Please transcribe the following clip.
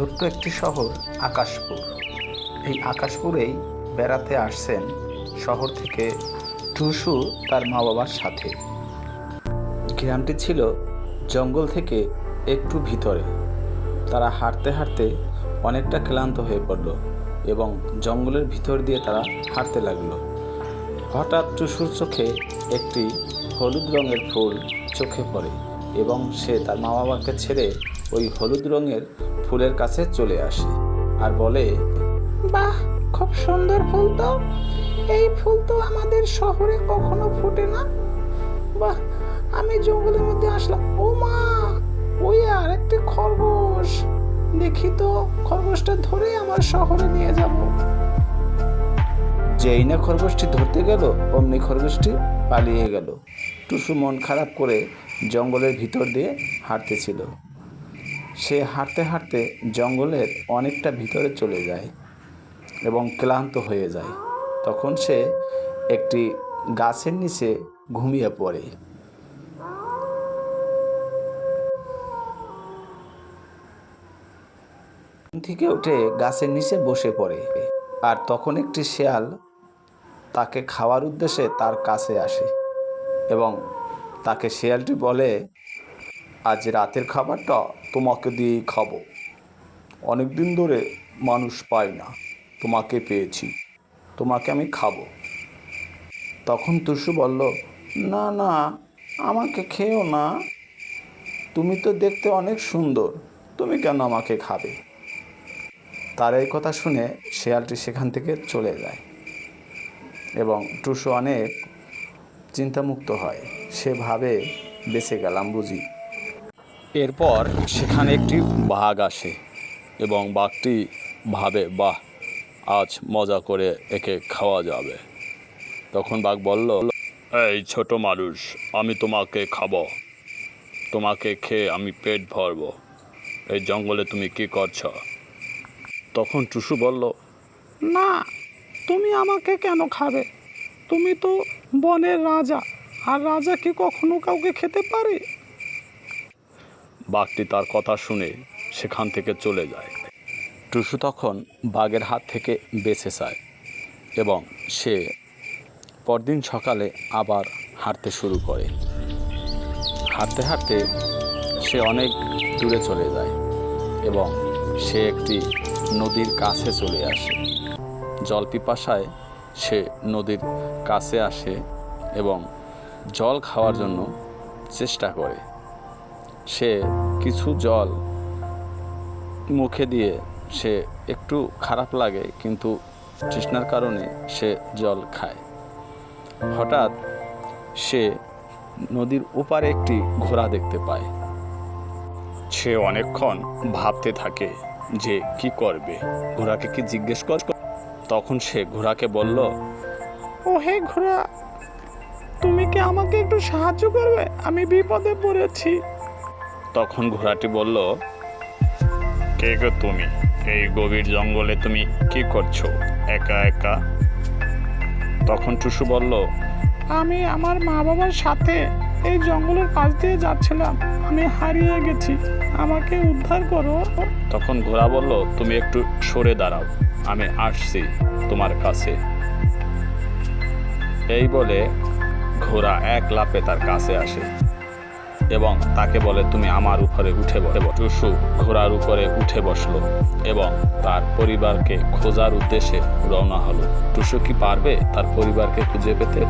ছোট্ট একটি শহর, আকাশপুর। এই আকাশপুরেই বেড়াতে আসছেন শহর থেকে টুসু তার মা বাবার সাথে। গ্রামটি ছিল জঙ্গল থেকে একটু ভিতরে। তারা হাঁটতে হাঁটতে অনেকটা ক্লান্ত হয়ে পড়ল এবং জঙ্গলের ভিতর দিয়ে তারা হাঁটতে লাগল। হঠাৎ টুসুর চোখে একটি হলুদ রঙের ফুল চোখে পড়ে এবং সে তার মা বাবাকে ছেড়ে ওই হলুদ রঙের ফুলের কাছে চলে আসে আর বলে, বাহ, খুব সুন্দর ফুল তো। এই ফুল তো আমাদের শহরে কখনো ফোটে না। বাহ, আমি জঙ্গলের মধ্যে আসলাম। ও মা, ওই আর একটি খরগোশ। দেখি তো, খরগোশটা ধরে আমার শহরে নিয়ে যাব। যেই না খরগোশটি ধরতে গেল, অমনি খরগোশটি পালিয়ে গেল। টুসু মন খারাপ করে জঙ্গলের ভিতর দিয়ে হাঁটতেছিল। সে হাঁটতে হাঁটতে জঙ্গলের অনেকটা ভিতরে চলে যায় এবং ক্লান্ত হয়ে যায়। তখন সে একটি গাছের নিচে ঘুমিয়ে পড়ে। থেকে উঠে গাছের নিচে বসে পড়ে আর তখন একটি শেয়াল তাকে খাওয়ার উদ্দেশ্যে তার কাছে আসে এবং তাকে শেয়ালটি বলে আজ রাতের খাবারটা তোমাকে দিয়েই খাব। অনেক দিন ধরে মানুষ পায় না, তোমাকে পেয়েছি, তোমাকে আমি খাব। তখন টুসু বলল, না না, আমাকে খেও না। তুমি তো দেখতে অনেক সুন্দর, তুমি কেন আমাকে খাবে? তার এই কথা শুনে শেয়ালটি সেখান থেকে চলে যায় এবং টুসু অনেক চিন্তামুক্ত হয়। সে ভাবে, বেঁচে গেলাম বুঝি? এরপর সেখানে একটি বাঘ আসে এবং বাঘটি ভাবে, বাহ, আজ মজা করে একে খাওয়া যাবে। তখন বাঘ বলল, এই ছোট মানুষ, আমি তোমাকে খাব। তোমাকে খেয়ে আমি পেট ভরবো। এই জঙ্গলে তুমি কি করছ? তখন টুসু বলল, না, তুমি আমাকে কেন খাবে? তুমি তো বনের রাজা, আর রাজা কি কখনো কাউকে খেতে পারে? বাঘটি তার কথা শুনে সেখান থেকে চলে যায়। টুসু তখন বাঘের হাত থেকে বেঁচে যায় এবং সে পরদিন সকালে আবার হাঁটতে শুরু করে। হাঁটতে হাঁটতে সে অনেক দূরে চলে যায় এবং সে একটি নদীর কাছে চলে আসে। জল পিপাসায় সে নদীর কাছে আসে এবং জল খাওয়ার জন্য চেষ্টা করে। সে কিছু জল মুখে দিয়ে সে একটু খারাপ লাগে কিন্তু তৃষ্ণার কারণে সে জল খায়। হঠাৎ সে নদীর ওপারে একটি ঘোড়া দেখতে পায়। সে অনেকক্ষণ ভাবতে থাকে যে কি করবে। ঘোড়াকে কি জিজ্ঞেস কর তখন সে ঘোড়াকে বলল ও হে ঘোড়া তুমি কি আমাকে একটু সাহায্য করবে? আমি বিপদে পড়েছি। তখন ঘোড়াটি বলল কে গো তুমি? এই গভীর জঙ্গলে তুমি কি করছ? একা একা? তখন টুসু বলল আমি আমার মা বাবার সাথে এই জঙ্গলের পাশ দিয়ে যাচ্ছিলাম। আমি হারিয়ে গেছি। আমাকে উদ্ধার করো। তখন ঘোড়া বলল তুমি একটু সরে দাঁড়াও। আমি আসছি তোমার কাছে। এই বলে ঘোড়া এক লাফে তার কাছে আসে। এবং তাকে বলে, তুমি আমার উপরে উঠে বসে। টুসু ঘোড়ার উপরে উঠে বসল এবং তার পরিবারকে খোঁজার উদ্দেশ্যে রওনা হলো। টুসু কি পারবে তার পরিবারকে খুঁজে পেতে?